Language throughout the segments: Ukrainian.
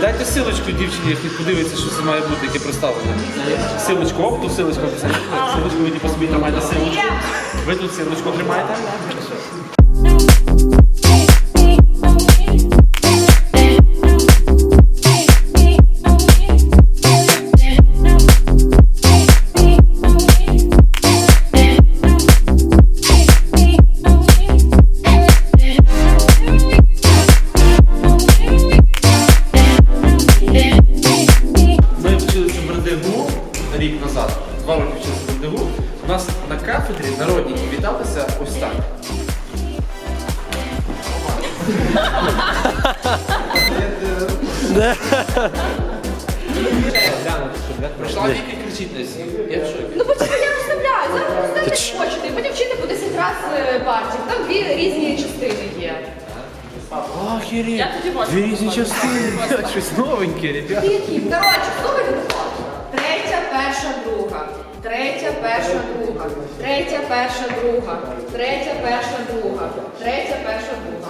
Дайте силочку дівчині, як подивиться, що це має бути, яке представлення. Силочку, оп, тут силочку. Силочку ви типу собі тримаєте силочку. Ви тут силочку тримаєте. На кафедрі народні віталися ось так. Прийшла Віка і кричить десь. Я в шокі. Ну почекай, я розставляю. Зараз розставляти хочете. Потім вчити по 10 разів партію. Там дві різні частини є. Охереть! Дві різні частини. Щось новеньке, ребят. Які? Коротше, слухайте. Третя, перша, друга. Третя, перша, друга. Третя, перша, друга. Третя, перша, друга. Третя, перша, друга.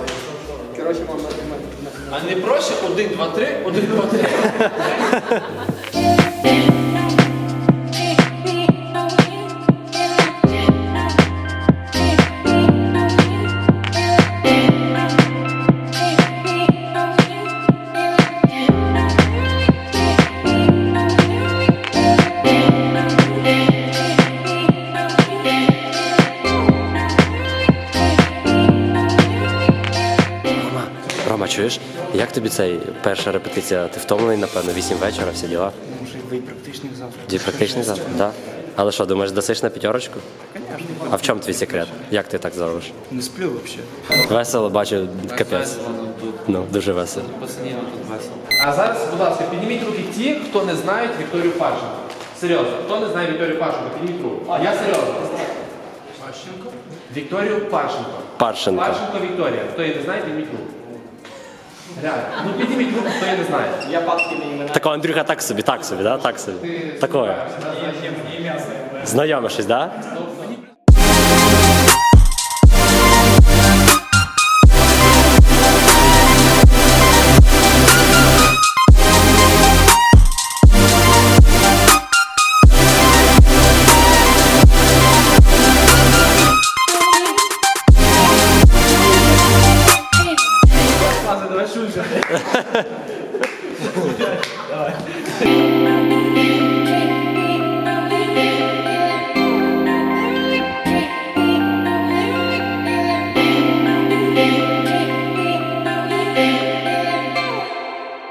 А не проще один, два, три, один, два, три. Рома, Рома, чуєш? Як тобі цей перша репетиція? Ти втомлений, напевно, 8 вечора, всі діла? Може, ви практичних завтра. Дві практичні завтра? Так. Але що, думаєш, досиш на п'ятерочку? А в чому твій секрет? Як ти так зробиш? Не сплю взагалі. Весело бачу, капець. Ну, дуже весело. А зараз, будь ласка, підніміть руки ті, хто не знають Вікторію Пашенко. Серйозно, хто не знає Вікторію Пашенко, підніміть руку. Я серйозно. Пашенко? Вікторію Пашенко. Паршенко. Пашенко Вікторія. Хто її не знає, підніміть руку. Реально. Ну підніміть руку, хто її не знає. Я Такого Андрюха так собі, так собі, да? Так собі. Такое. Знайоме щось, да? Давай шулька. Давай.